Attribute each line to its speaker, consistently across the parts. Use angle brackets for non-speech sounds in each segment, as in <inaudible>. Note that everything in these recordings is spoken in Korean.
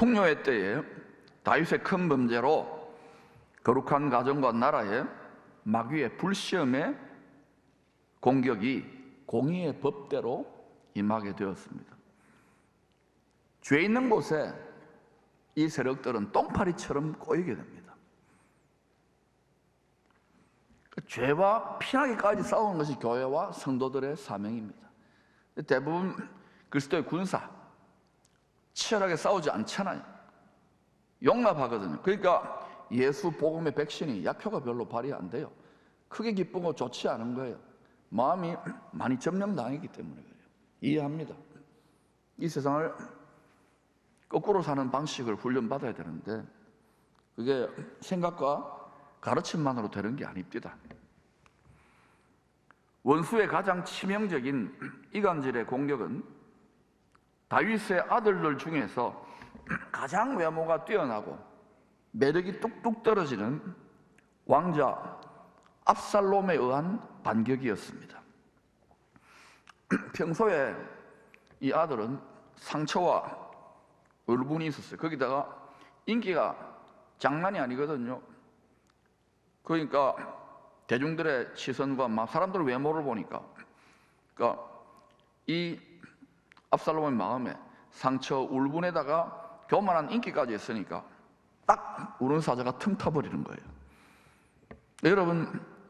Speaker 1: 풍요의 때에 다윗의 큰 범죄로 거룩한 가정과 나라에 마귀의 불시험의 공격이 공의의 법대로 임하게 되었습니다. 죄 있는 곳에 이 세력들은 똥파리처럼 꼬이게 됩니다. 그 죄와 피하기까지 싸우는 것이 교회와 성도들의 사명입니다. 대부분 그리스도의 군사 치열하게 싸우지 않잖아요. 용납하거든요. 그러니까 예수 복음의 백신이 약효가 별로 발휘 안 돼요. 크게 기쁘고 좋지 않은 거예요. 마음이 <clears throat> 많이 점령당했기 때문에 그래요. 이해합니다. 이 세상을 거꾸로 사는 방식을 훈련받아야 되는데 그게 생각과 가르침만으로 되는 게 아닙니다. 원수의 가장 치명적인 <clears throat> 이간질의 공격은 다윗의 아들들 중에서 <clears throat> 가장 외모가 뛰어나고 매력이 뚝뚝 떨어지는 왕자 압살롬에 의한 반격이었습니다. <clears throat> 평소에 이 아들은 상처와 울분이 있었어요. 거기다가 인기가 장난이 아니거든요. 그러니까 대중들의 시선과 막 사람들 외모를 보니까 그러니까 이 압살롬의 마음에 상처 울분에다가 교만한 인기까지 있으니까 딱 우는 사자가 틈 타버리는 거예요. 여러분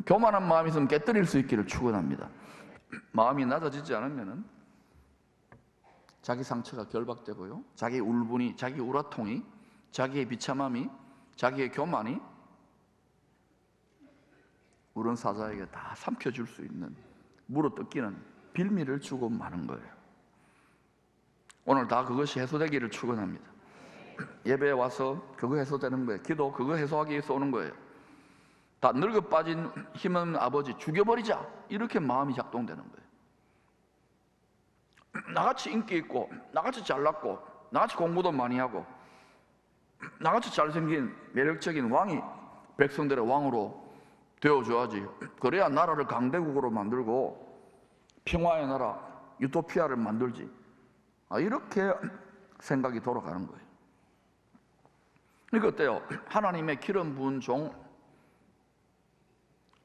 Speaker 1: 교만한 마음이 있으면 깨뜨릴 수 있기를 축원합니다. 마음이 낮아지지 않으면은 자기 상처가 결박되고요. 자기 울분이, 자기 우라통이, 자기의 비참함이, 자기의 교만이 우는 사자에게 다 삼켜줄 수 있는 물어 뜯기는 빌미를 주고 마는 거예요. 오늘 다 그것이 해소되기를 축원합니다. 예배에 와서 그거 해소되는 거예요. 기도 그거 해소하기 위해서 오는 거예요. 다 늙어 빠진 힘은 아버지 죽여버리자 이렇게 마음이 작동되는 거예요. <clears throat> 나같이 인기 있고 나같이 잘났고 나같이 공부도 많이 하고 나같이 잘생긴 매력적인 왕이 백성들의 왕으로 되어줘야지 그래야 나라를 강대국으로 만들고 평화의 나라 유토피아를 만들지 아, 이렇게 <clears throat> 생각이 돌아가는 거예요 이거 어때요? 하나님의 기름 부은 종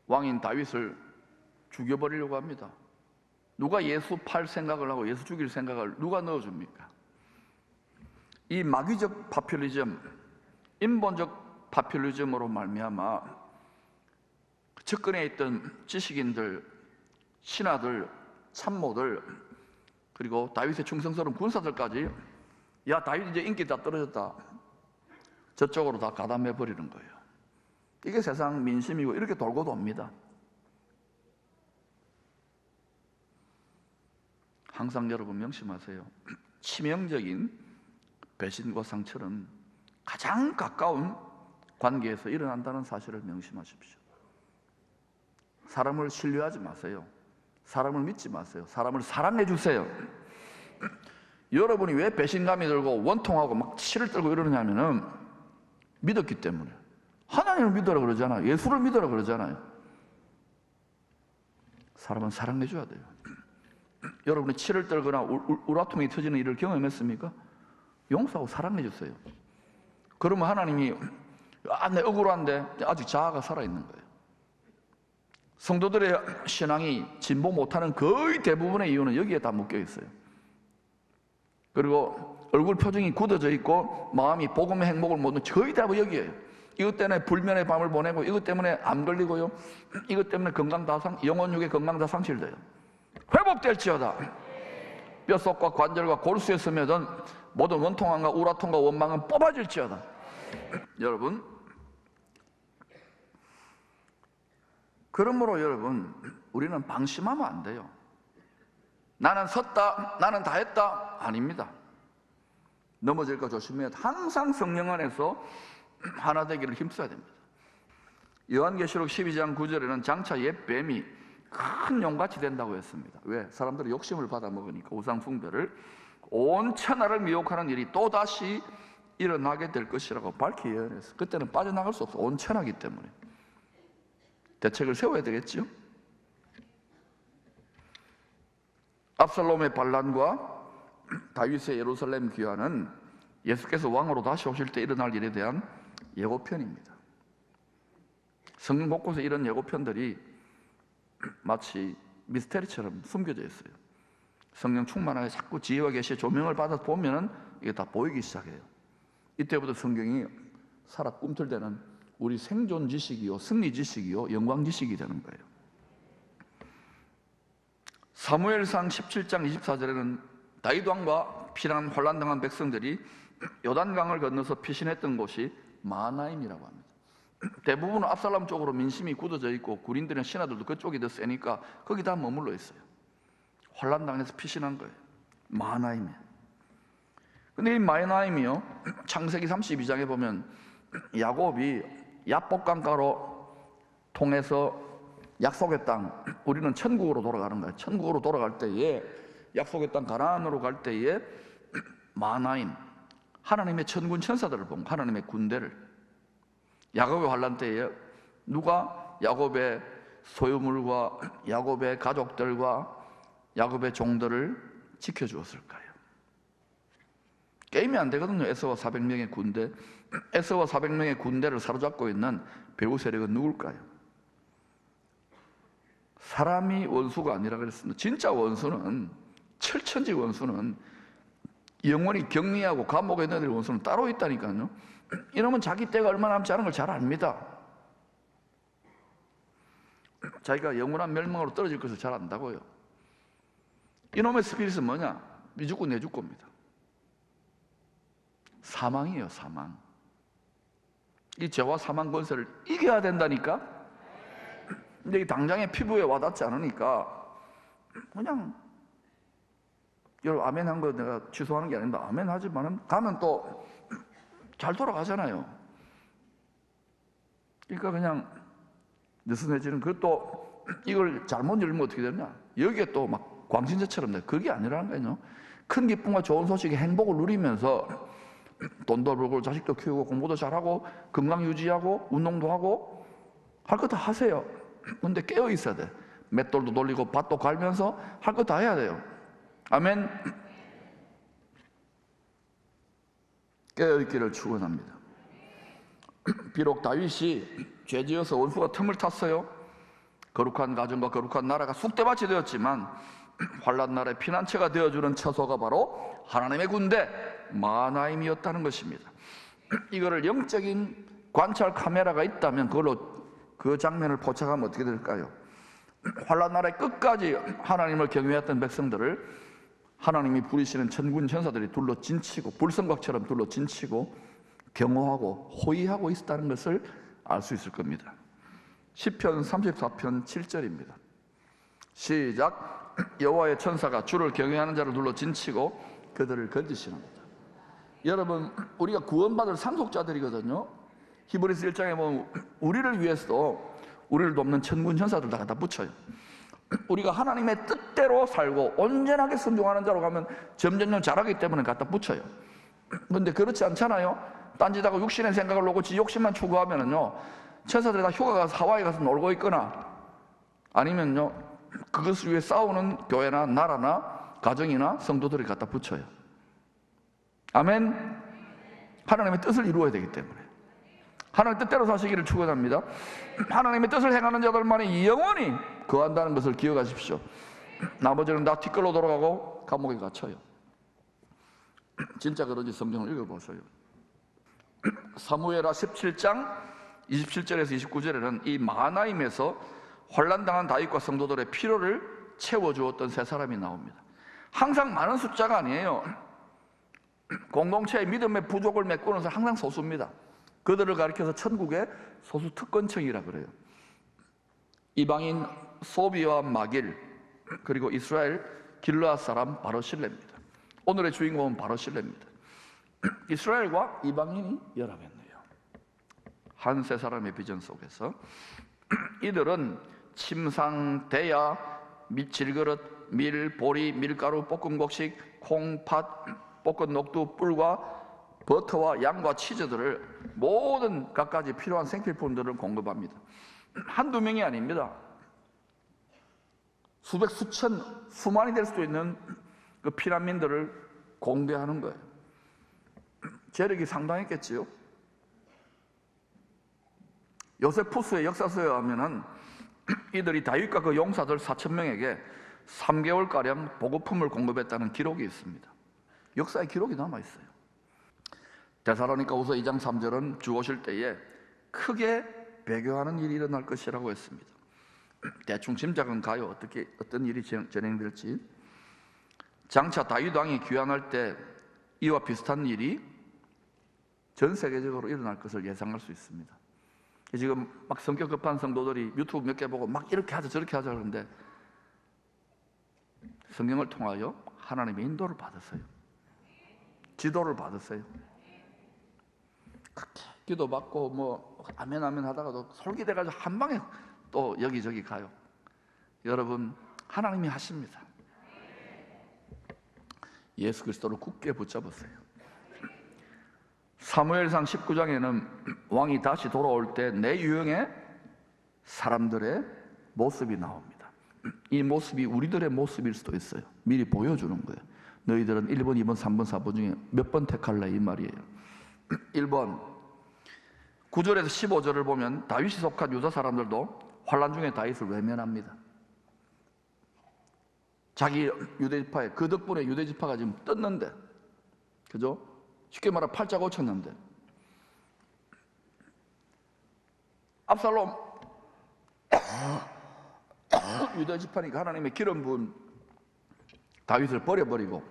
Speaker 1: 왕인 다윗을 죽여버리려고 합니다 누가 예수 팔 생각을 하고 예수 죽일 생각을 누가 넣어줍니까? 이 마귀적 파퓰리즘, 인본적 파퓰리즘으로 말미암아 측근에 있던 지식인들, 신하들, 참모들 그리고 다윗의 충성스러운 군사들까지 야 다윗 이제 인기 다 떨어졌다 저쪽으로 다 가담해 버리는 거예요. 이게 세상 민심이고 이렇게 돌고 돕니다. 항상 여러분 명심하세요. 치명적인 배신과 상처는 가장 가까운 관계에서 일어난다는 사실을 명심하십시오. 사람을 신뢰하지 마세요. 사람을 믿지 마세요. 사람을 사랑해 주세요. 여러분이 왜 배신감이 들고 원통하고 막 치를 떨고 이러느냐면은 믿었기 때문에. 하나님을 믿으라 그러잖아요. 예수를 믿으라 그러잖아요. 사람은 사랑해 줘야 돼요. <clears throat> 여러분이 치를 떨거나 우라통이 터지는 일을 경험했습니까? 용서하고 사랑해 주세요. 그러면 하나님이 아, 내 억울한데 아직 자아가 살아있는 거예요. 성도들의 신앙이 진보 못하는 거의 대부분의 이유는 여기에 다 묶여 있어요. 그리고 얼굴 표정이 굳어져 있고 마음이 복음의 행복을 못 거의 다 여기에요. 이것 때문에 불면의 밤을 보내고 이것 때문에 암 걸리고요. 이것 때문에 건강 다 상, 영혼육의 건강 다 상실돼요. 회복될지어다. 뼛속과 관절과 골수에 스며든 모든 원통함과 우라통과 원망은 뽑아질지어다. 여러분, 그러므로 여러분, 우리는 방심하면 안 돼요. 나는 섰다, 나는 다 했다. 아닙니다. 넘어질까 조심해야 돼. 항상 성령 안에서 하나 되기를 힘써야 됩니다. 요한계시록 12장 9절에는 장차 옛 뱀이 큰 용같이 된다고 했습니다. 왜? 사람들이 욕심을 받아 먹으니까 우상 숭배를 온 천하를 미혹하는 일이 또 다시 일어나게 될 것이라고 밝히 예언했어. 그때는 빠져나갈 수 없어. 온 천하기 때문에 대책을 세워야 되겠죠. 압살롬의 반란과 다윗의 예루살렘 귀환은 예수께서 왕으로 다시 오실 때 일어날 일에 대한 예고편입니다. 성경 곳곳에 이런 예고편들이 마치 미스테리처럼 숨겨져 있어요. 성령 충만하게 자꾸 지혜와 계시의 조명을 받아 보면은 이게 다 보이기 시작해요. 이때부터 성경이 살아 꿈틀대는 우리 생존 지식이요, 승리 지식이요, 영광 지식이 되는 거예요. 사무엘상 17장 24절에는 다윗 왕과 피난 혼란 당한 백성들이 요단강을 건너서 피신했던 곳이 마나임이라고 합니다. 대부분 압살람 쪽으로 민심이 굳어져 있고 군인들은 신하들도 그쪽이 더 세니까 거기 다 머물러 있어요. 혼란 당해서 피신한 거예요. 마나임에. 근데 이 마나임이요. 창세기 32장에 보면 야곱이 야복강가로 통해서 약속의 땅, 우리는 천국으로 돌아가는 거예요. 천국으로 돌아갈 때에 약속의 땅 가나안으로 갈 때에 <clears throat> 마나임 하나님의 천군 천사들을 본 하나님의 군대를 야곱의 환란 때에 누가 야곱의 소유물과 <clears throat> 야곱의 가족들과 야곱의 종들을 지켜 주었을까요? 게임이 안 되거든요. 에서와 400명의 군대. 에서와 400명의 군대를 사로잡고 있는 배후 세력은 누굴까요? 사람이 원수가 아니라 그랬습니다. 진짜 원수는 철천지 원수는 영원히 격리하고 감옥에 될 원수는 따로 있다니까요. <clears throat> 이놈은 자기 때가 얼마 남지 않은 걸 잘 압니다. 자기가 영원한 멸망으로 떨어질 것을 잘 안다고요. 이놈의 스피릿은 뭐냐? 미 죽고 내 죽고입니다. 사망이에요, 사망. 이 죄와 사망 권세를 이겨야 된다니까? 근데 이 당장에 피부에 와닿지 않으니까 그냥 여러분 아멘 한 거 내가 취소하는 게 아닙니다. 아멘 하지만은 가면 또 잘 돌아가잖아요. 그러니까 그냥 느슨해지는 그것도 이걸 잘못 열면 어떻게 되냐? 여기에 또 막 광신제처럼 돼. 그게 아니라는 거예요. 큰 기쁨과 좋은 소식에 행복을 누리면서 돈도 벌고 자식도 키우고 공부도 잘하고 건강 유지하고 운동도 하고 할 거 다 하세요. 근데 깨어 있어야 돼. 맷돌도 돌리고 밭도 갈면서 할 거 다 해야 돼요. 아멘. 깨어 있기를 축원합니다. <clears throat> 비록 다윗이 죄지어서 원수가 틈을 탔어요. 거룩한 가정과 거룩한 나라가 쑥대밭이 되었지만 환란 날의 피난처가 되어주는 처소가 바로 하나님의 군대 마나임이었다는 것입니다. 이거를 영적인 관찰 카메라가 있다면 그걸로 그 장면을 포착하면 어떻게 될까요? 환란 날의 끝까지 하나님을 경외했던 백성들을 하나님이 부리시는 천군 천사들이 둘러 진치고 불성각처럼 둘러 진치고 경호하고 호위하고 있었다는 것을 알 수 있을 겁니다. 시편 34편 7절입니다. 시작 여호와의 천사가 주를 경외하는 자를 둘러 진치고 그들을 건지시는니다 여러분 우리가 구원받을 상속자들이거든요. 히브리스 1장에 보면 우리를 위해서도 우리를 돕는 천군 천사들 다 갖다 붙여요. 우리가 하나님의 뜻대로 살고 온전하게 순종하는 자로 가면 점점점 잘하기 때문에 갖다 붙여요. 그런데 그렇지 않잖아요. 딴짓하고 육신의 생각을 놓고 지 욕심만 추구하면은요, 천사들이 다 휴가 가서 하와이 가서 놀고 있거나 아니면요, 그것을 위해 싸우는 교회나 나라나 가정이나 성도들이 갖다 붙여요. 아멘. 하나님의 뜻을 이루어야 되기 때문에. 하나님 뜻대로 사시기를 축원합니다. 하나님의 뜻을 행하는 자들만이 영원히 거한다는 것을 기억하십시오. 나머지는 다 뒷걸로 돌아가고 감옥에 갇혀요. 진짜 그런지 성경을 읽어보세요. 사무엘하 17장 27절에서 29절에는 이 마나임에서 환란당한 다윗과 성도들의 피로를 채워주었던 세 사람이 나옵니다. 항상 많은 숫자가 아니에요. 공동체의 믿음의 부족을 메꾸는 사람 항상 소수입니다. 그들을 가리켜서 천국의 소수 특권층이라 그래요. 이방인 소비와 마길 그리고 이스라엘 길르앗 사람 바로실레입니다. 오늘의 주인공은 바로실레입니다. 이스라엘과 이방인이 연합했네요. 한 세 사람의 비전 속에서 이들은 침상, 대야, 밀질그릇, 밀, 보리, 밀가루, 볶음 곡식, 콩, 팥, 볶은 녹두, 뿔과 버터와 양과 치즈들을 모든 갖가지 필요한 생필품들을 공급합니다. <clears throat> 한두 명이 아닙니다. 수백, 수천, 수만이 될 수도 있는 그 피난민들을 공개하는 거예요. <clears throat> 재력이 상당했겠지요. 요세푸스의 역사서에 하면은 이들이 다윗과 그 용사들 4천 명에게 3개월 가량 보급품을 공급했다는 기록이 있습니다. 역사의 기록이 남아 있어요. 데살로니가후서 2장 3절은 주 오실 때에 크게 배교하는 일이 일어날 것이라고 했습니다. <clears throat> 대충 짐작은 가요. 어떻게 어떤 일이 진- 진행될지. 장차 다윗 왕이 귀환할 때 이와 비슷한 일이 전 세계적으로 일어날 것을 예상할 수 있습니다. 지금 막 성격 급한 성도들이 유튜브 몇 개 보고 막 이렇게 하자 저렇게 하자 그러는데 성경을 통하여 하나님의 인도를 받았어요. 지도를 받았어요. 그렇게 기도 받고 뭐 아멘 아멘 하다가도 솔깃해 가지고 한 방에 또 여기저기 가요. 여러분 하나님이 하십니다. 예수 그리스도를 굳게 붙잡으세요. 사무엘상 19장에는 왕이 다시 돌아올 때 내 유형의 사람들의 모습이 나옵니다. 이 모습이 우리들의 모습일 수도 있어요. 미리 보여주는 거예요. 너희들은 1번, 2번, 3번, 4번 중에 몇 번 택할래? 이 말이에요. 1번 9절에서 15절을 보면 다윗이 속한 유다 사람들도 환란 중에 다윗을 외면합니다. 자기 유대지파에 그 덕분에 유대지파가 지금 떴는데 그죠? 쉽게 말해 팔자 고 쳤는데 압살롬 <coughs> 유대지파니까 하나님의 기름 부은 다윗을 버려버리고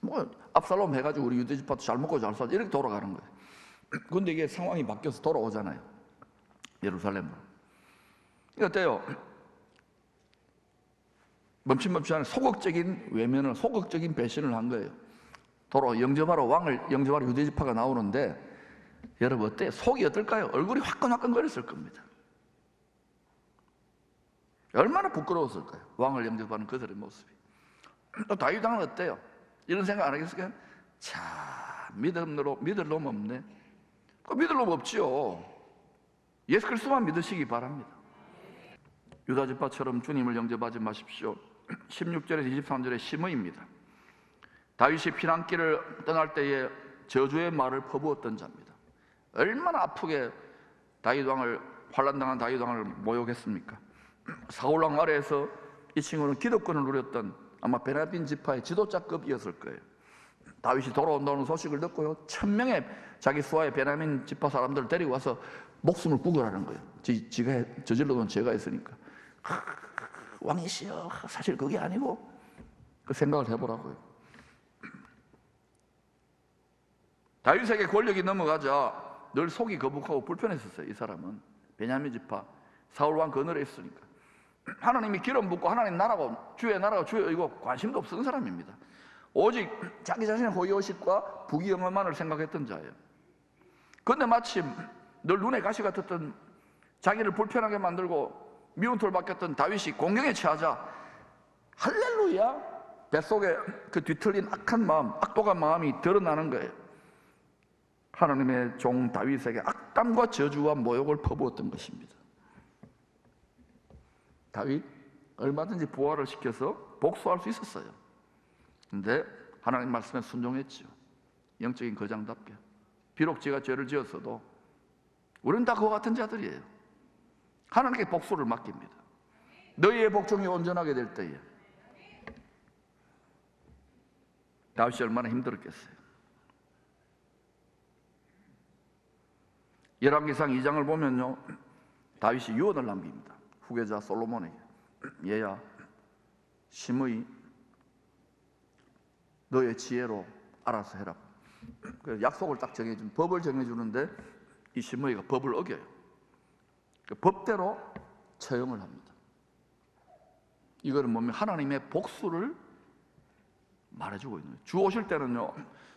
Speaker 1: 뭐 압살롬 해가지고 우리 유대지파도 잘 먹고 잘 살자 이렇게 돌아가는 거예요. <coughs> 근데 이게 상황이 바뀌어서 돌아오잖아요. 예루살렘으로. 어때요? <coughs> 멈칫멈칫한 소극적인 외면을 소극적인 배신을 한 거예요. 도로 영접하러 왕을 영접하러 유대지파가 나오는데 여러분 어때? 속이 어떨까요? 얼굴이 화끈화끈거렸을 겁니다. 얼마나 부끄러웠을까요? 왕을 영접하는 그들의 모습이. 또 다윗 왕은 어때요? 이런 생각 안 하겠어요? 자, 믿을 놈 믿을 놈 없네. 그 믿을 놈 없지요. 예수 그리스도만 믿으시기 바랍니다. 유다 지파처럼 주님을 영접하지 마십시오. <clears throat> 16절에서 23절의 심의입니다. 다윗이 피난길을 떠날 때에 저주의 말을 퍼부었던 자입니다. 얼마나 아프게 다윗 왕을 환란당한 다윗 왕을 모욕했습니까? 사울 왕 아래에서 이 친구는 기득권을 누렸던 아마 베냐민 지파의 지도자급이었을 거예요. 다윗이 돌아온다는 소식을 듣고요. 천 명의 자기 수하의 베냐민 지파 사람들을 데리고 와서 목숨을 구걸하는 거예요. 지, 지가 해- 저질러 놓은 죄가 있으니까. 왕이시여 사실 그게 아니고 그 생각을 해보라고요. 다윗에게 권력이 넘어가자 늘 속이 거북하고 불편했었어요. 이 사람은 베냐민 지파 사울 왕 그늘에 있으니까 <clears throat> 하나님이 기름 붓고 하나님 나라고 주의 나라가 주의 이거 관심도 없었던 사람입니다. 오직 자기 자신의 호의호식과 부귀영화만을 생각했던 자예요. 그런데 마침 늘 눈에 가시 같았던 자기를 불편하게 만들고 미운털 박혔던 다윗이 공경에 처하자 할렐루야 뱃속에 그 뒤틀린 악한 마음, 악독한 마음이 드러나는 거예요. 하나님의 종 다윗에게 악담과 저주와 모욕을 퍼부었던 것입니다. 다윗 얼마든지 부활을 시켜서 복수할 수 있었어요. 근데 하나님 말씀에 순종했지요. 영적인 거장답게. 비록 제가 죄를 지었어도 우리는 다 그와 같은 자들이에요. 하나님께 복수를 맡깁니다. 너희의 복종이 온전하게 될 때에 다윗이 얼마나 힘들었겠어요. 열왕기상 2장을 보면요. 다윗이 유언을 남깁니다. 후계자 솔로몬에게. 얘야, 심의 너의 지혜로 알아서 해라. 그 약속을 딱 정해준 법을 정해주는데 이 심의가 법을 어겨요. 그 법대로 처형을 합니다. 이거는 뭐면 하나님의 복수를 말해주고 있는 거예요. 주 오실 때는요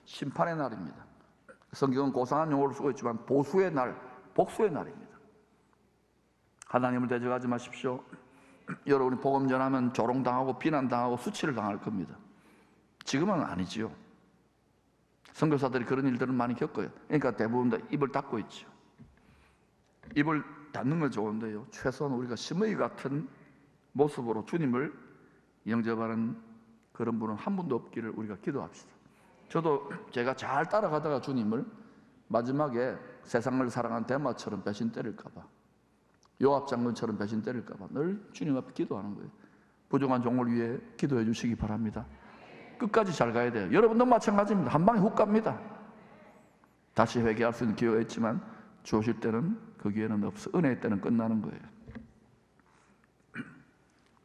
Speaker 1: 심판의 날입니다. 성경은 고상한 용어를 쓰고 있지만 보수의 날, 복수의 날입니다. 하나님을 대적하지 마십시오. <clears throat> 여러분이 복음 전하면 조롱당하고 비난당하고 수치를 당할 겁니다. 지금은 아니지요. 선교사들이 그런 일들을 많이 겪어요. 그러니까 대부분 다 입을 닫고 있죠. 입을 닫는 건 좋은데요. 최소한 우리가 심의 같은 모습으로 주님을 영접하는 그런 분은 한 분도 없기를 우리가 기도합시다. 저도 제가 잘 따라가다가 주님을 마지막에 세상을 사랑한 대마처럼 배신 때릴까봐 요압 장군처럼 배신 때릴까봐 늘 주님 앞에 기도하는 거예요. 부족한 종을 위해 기도해 주시기 바랍니다. 끝까지 잘 가야 돼요. 여러분도 마찬가지입니다. 한 방에 훅 갑니다. 다시 회개할 수 있는 기회가 있지만 주실 때는 그 기회는 없어. 은혜의 때는 끝나는 거예요. <clears throat>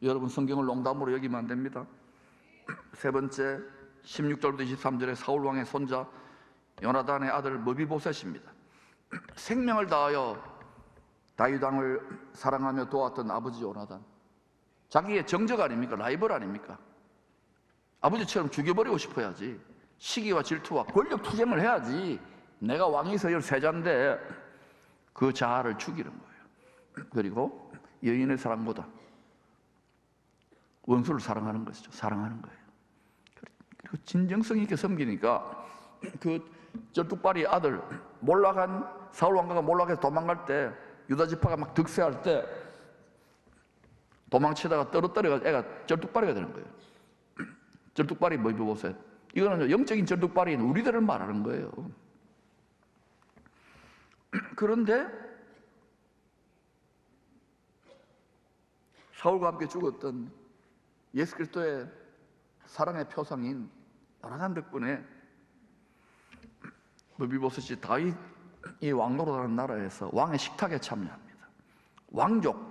Speaker 1: 여러분 성경을 농담으로 여기면 안 됩니다. <clears throat> 세 번째 16절부터 23절에 사울 왕의 손자 요나단의 아들 머비보셋입니다. <clears throat> 생명을 다하여 다윗 왕을 사랑하며 도왔던 아버지 요나단. 자기의 정적 아닙니까? 라이벌 아닙니까? 아버지처럼 죽여버리고 싶어야지. 시기와 질투와 권력 투쟁을 해야지. 내가 왕이 서열 세자인데 그 자아를 죽이는 거예요. <clears throat> 그리고 여인의 사랑보다 원수를 사랑하는 것이죠. 사랑하는 거예요. 그리고 진정성 있게 섬기니까 그 절뚝발이 아들 몰락한 사울 왕가가 몰락해서 도망갈 때 유다 지파가 막 득세할 때 도망치다가 떨어뜨려가 애가 절뚝발이가 되는 거예요. <clears throat> 절뚝발이 뭐 보세요. 이거는 영적인 절뚝발인 우리들을 말하는 거예요. <clears throat> 그런데 사울과 함께 죽었던 예수 그리스도의 사랑의 표상인 요나단 덕분에 무비보셋이 다윗이 왕노로라는 나라에서 왕의 식탁에 참여합니다. 왕족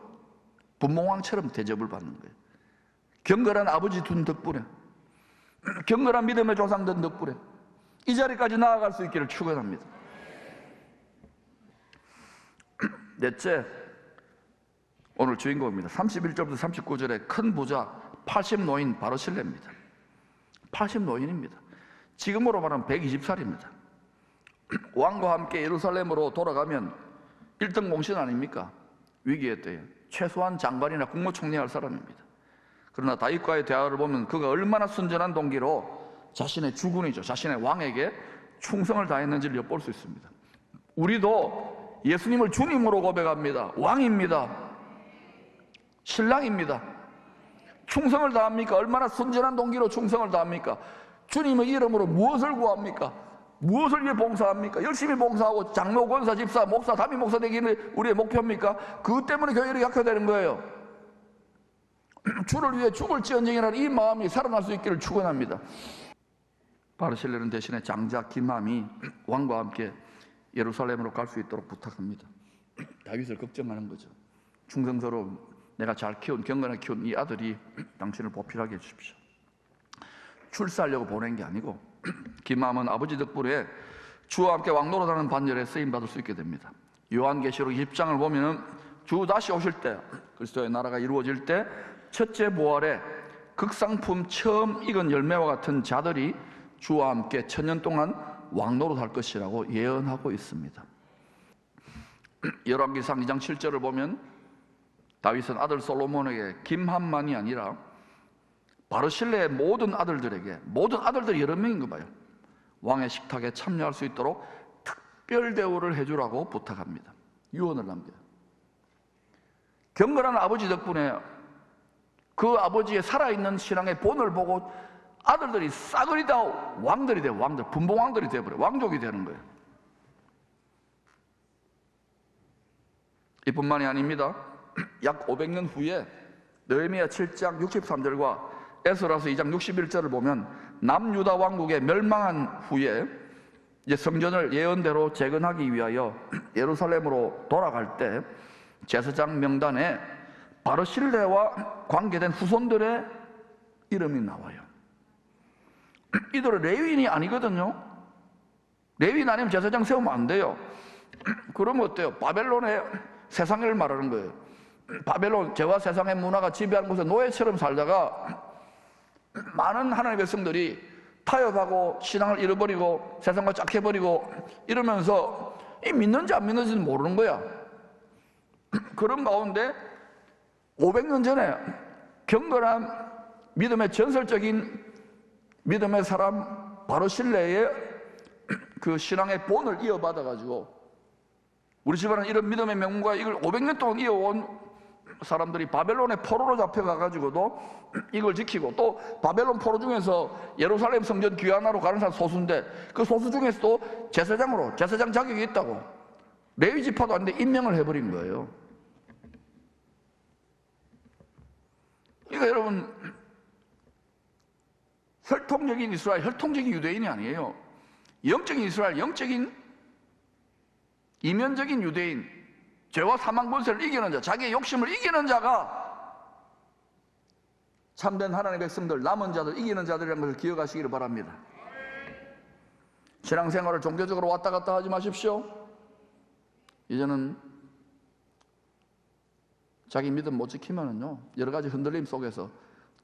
Speaker 1: 분봉왕처럼 대접을 받는 거예요. 경건한 아버지 둔 덕분에 <clears throat> 경건한 믿음의 조상된 덕분에 이 자리까지 나아갈 수 있기를 축원합니다. <clears throat> 넷째 오늘 주인공입니다. 31절부터 39절에 큰 부자 80노인 바로 실례입니다. 80노인입니다. 지금으로 말하면 120살입니다. <clears throat> 왕과 함께 예루살렘으로 돌아가면 1등 공신 아닙니까? 위기의 때에 최소한 장관이나 국무총리 할 사람입니다. 그러나 다윗과의 대화를 보면 그가 얼마나 순전한 동기로 자신의 주군이죠. 자신의 왕에게 충성을 다했는지를 엿볼 수 있습니다. 우리도 예수님을 주님으로 고백합니다. 왕입니다. 신랑입니다. 충성을 다합니까? 얼마나 순전한 동기로 충성을 다합니까? 주님의 이름으로 무엇을 구합니까? 무엇을 위해 봉사합니까? 열심히 봉사하고 장로, 권사, 집사, 목사, 담임 목사 되기는 우리의 목표입니까? 그 때문에 교회를 약화되는 거예요. <clears throat> 주를 위해 죽을 지언정이라는 이 마음이 살아날 수 있기를 축원합니다. 바르실레는 대신에 장자 김함이 <clears throat> 왕과 함께 예루살렘으로 갈 수 있도록 부탁합니다. <clears throat> 다윗을 걱정하는 거죠. 충성스러운 내가 잘 키운 경건하게 키운 이 아들이 <clears throat> 당신을 보필하게 해주십시오. 출세하려고 보낸 게 아니고 <clears throat> 김함은 아버지 덕분에 주와 함께 왕노릇하는 반열에 쓰임 받을 수 있게 됩니다. 요한계시록 1장을 보면은 주 다시 오실 때 그리스도의 나라가 이루어질 때 첫째 부활에 극상품 처음 익은 열매와 같은 자들이 주와 함께 천년 동안 왕노릇할 것이라고 예언하고 있습니다. <clears throat> 열왕기상 2장 7절을 보면 다윗은 아들 솔로몬에게 김한만이 아니라 바르실레의 모든 아들들에게 모든 아들들이 여러 명인 거 봐요. 왕의 식탁에 참여할 수 있도록 특별 대우를 해주라고 부탁합니다. 유언을 남겨요. 경건한 아버지 덕분에 그 아버지의 살아있는 신앙의 본을 보고 아들들이 싸그리 다 왕들이 돼 왕들 분봉왕들이 돼버려 왕족이 되는 거예요. 이뿐만이 아닙니다. 약 500년 후에 느헤미야 7장 63절과 에스라서 2장 61절을 보면 남유다 왕국의 멸망한 후에 이제 성전을 예언대로 재건하기 위하여 <clears throat> 예루살렘으로 돌아갈 때 제사장 명단에 바르실레와 관계된 후손들의 이름이 나와요. <clears throat> 이들은 레위인이 아니거든요. 레위인 아니면 제사장 세우면 안 돼요. <clears throat> 그러면 어때요? 바벨론의 세상을 말하는 거예요. 바벨론 죄와 세상의 문화가 지배하는 곳에 노예처럼 살다가 많은 하나님의 백성들이 타협하고 신앙을 잃어버리고 세상과 짝해버리고 이러면서 이 믿는지 안 믿는지는 모르는 거야. <clears throat> 그런 가운데 500년 전에 경건한 믿음의 전설적인 믿음의 사람 바로 신뢰의 <clears throat> 그 신앙의 본을 이어받아 가지고 우리 집안은 이런 믿음의 명문과 이걸 500년 동안 이어온 사람들이 바벨론의 포로로 잡혀가 가지고도 이걸 지키고 또 바벨론 포로 중에서 예루살렘 성전 귀환하러 가는 사람 소수인데 그 소수 중에서도 제사장으로 제사장 자격이 있다고 레위 지파도 아닌데 임명을 해버린 거예요. 그러니까 여러분 혈통적인 이스라엘, 혈통적인 유대인이 아니에요. 영적인 이스라엘, 영적인 이면적인 유대인, 죄와 사망 권세를 이기는 자, 자기의 욕심을 이기는 자가 참된 하나님의 백성들, 남은 자들, 이기는 자들이라는 것을 기억하시기를 바랍니다. 신앙생활을 종교적으로 왔다 갔다 하지 마십시오. 이제는 자기 믿음 못 지키면은요 여러 가지 흔들림 속에서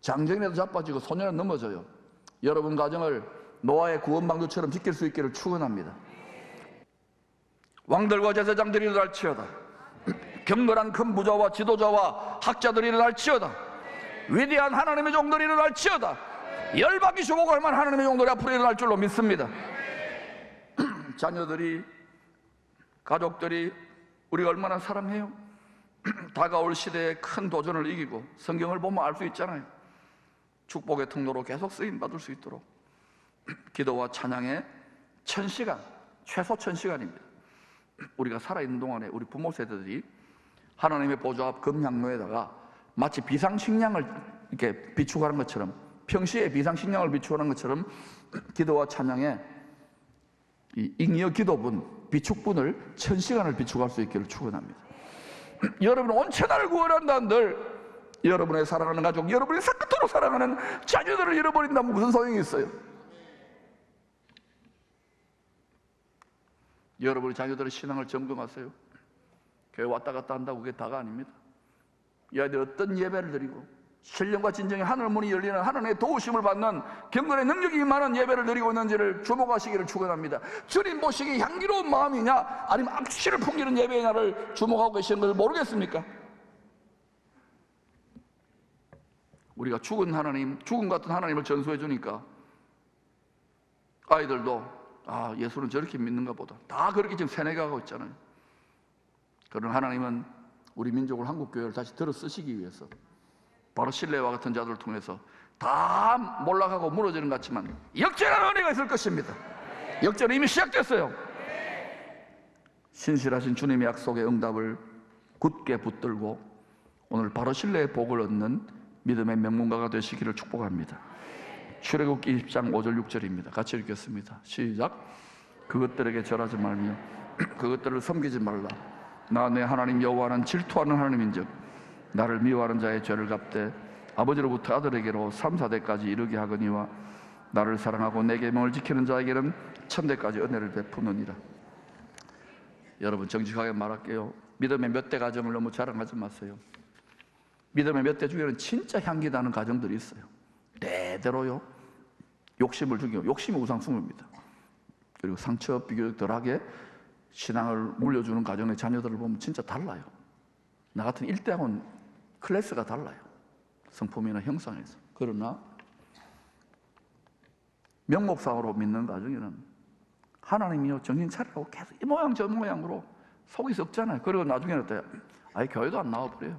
Speaker 1: 장정이라도 자빠지고 소년은 넘어져요. 여러분 가정을 노아의 구원방주처럼 지킬 수 있기를 축원합니다. 왕들과 제사장들이 일어날지어다. 경건한 큰 부자와 지도자와 학자들이 일어날지어다. 위대한 하나님의 종들이 일어날지어다. 열방이 주목할 만한 하나님의 종들이 앞으로 일어날 줄로 믿습니다. <clears throat> 자녀들이 가족들이 우리가 얼마나 사랑해요? <clears throat> 다가올 시대의 큰 도전을 이기고 성경을 보면 알 수 있잖아요. 축복의 통로로 계속 쓰임 받을 수 있도록 <clears throat> 기도와 찬양의 천 시간, 최소 천 시간입니다. 우리가 살아있는 동안에 우리 부모 세대들이 하나님의 보좌 앞 금향로에다가 마치 비상식량을 이렇게 비축하는 것처럼 평시에 비상식량을 비축하는 것처럼 <clears throat> 기도와 찬양에 이 잉여 기도분, 비축분을 천 시간을 비축할 수 있기를 축원합니다. <clears throat> 여러분 온 채널을 구원한다는들 여러분의 사랑하는 가족, 여러분이 사끝으로 사랑하는 자녀들을 잃어버린다면 무슨 소용이 있어요? 여러분의 자녀들의 신앙을 점검하세요. 교회 왔다 갔다 한다고 그게 다가 아닙니다. 이 아이들 어떤 예배를 드리고 신령과 진정의 하늘 문이 열리는 하나님의 도우심을 받는 경건의 능력이 임하는 예배를 드리고 있는지를 주목하시기를 축원합니다. 주님 보시기 향기로운 마음이냐 아니면 악취를 풍기는 예배냐를 주목하고 계시는 것을 모르겠습니까? 우리가 죽은 하나님, 죽음 같은 하나님을 전수해 주니까 아이들도 아 예수는 저렇게 믿는가 보다. 다 그렇게 지금 세뇌가고 있잖아요. 그런 하나님은 우리 민족을 한국 교회를 다시 들어 쓰시기 위해서 바로 신뢰와 같은 자들을 통해서 다 몰락하고 무너지는 것 같지만 역전한 은혜가 있을 것입니다. 역전은 이미 시작됐어요. 신실하신 주님의 약속의 응답을 굳게 붙들고 오늘 바로 신뢰의 복을 얻는 믿음의 명문가가 되시기를 축복합니다. 출애굽기 20장 5절 6절입니다. 같이 읽겠습니다. 시작. 그것들에게 절하지 말며 <clears throat> 그것들을 섬기지 말라. 나 내 하나님 여호와는 질투하는 하나님인즉 나를 미워하는 자의 죄를 갚되 아버지로부터 아들에게로 3, 4대까지 이르게 하거니와 나를 사랑하고 내 계명을 지키는 자에게는 천대까지 은혜를 베푸느니라. 여러분 정직하게 말할게요. 믿음의 몇 대 가정을 너무 자랑하지 마세요. 믿음의 몇 대 중에는 진짜 향기 나는 가정들이 있어요. 대대로요. 욕심을 죽이고 욕심이 우상숭입니다. 그리고 상처 비교적 덜하게 신앙을 물려주는 가정의 자녀들을 보면 진짜 달라요. 나 같은 일대학원 클래스가 달라요. 성품이나 형상에서. 그러나 명목상으로 믿는 가정에는 하나님이요 정신 차리라고 계속 이 모양 저 모양으로 속이 썩잖아요. 그리고 나중에는 어때요? 아예 교회도 안 나와 버려요.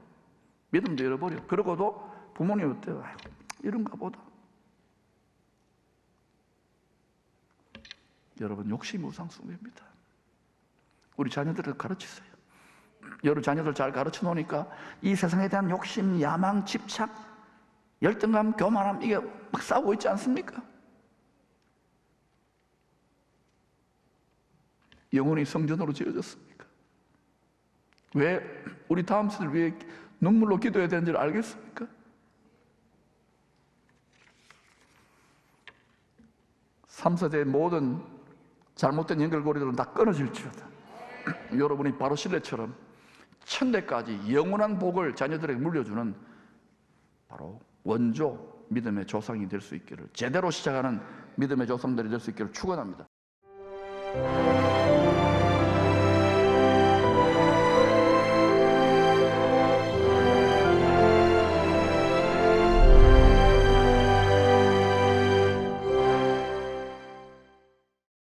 Speaker 1: 믿음도 잃어버려. 그러고도 부모님 어때요? 아이고, 이런가 보다. 여러분 욕심이 우상 숭배입니다. 우리 자녀들을 가르치세요. 여러분 자녀들 잘 가르쳐 놓으니까 이 세상에 대한 욕심, 야망, 집착, 열등감, 교만함 이게 막 싸우고 있지 않습니까? 영혼이 성전으로 지어졌습니까? 왜 우리 다음 세대를 위해 눈물로 기도해야 되는지를 알겠습니까? 삼세대의 모든 잘못된 연결고리들은 다 끊어질지어다. 여러분이 바로 신뢰처럼 천대까지 영원한 복을 자녀들에게 물려주는 바로 원조 믿음의 조상이 될 수 있기를 제대로 시작하는 믿음의 조상들이 될 수 있기를 축원합니다.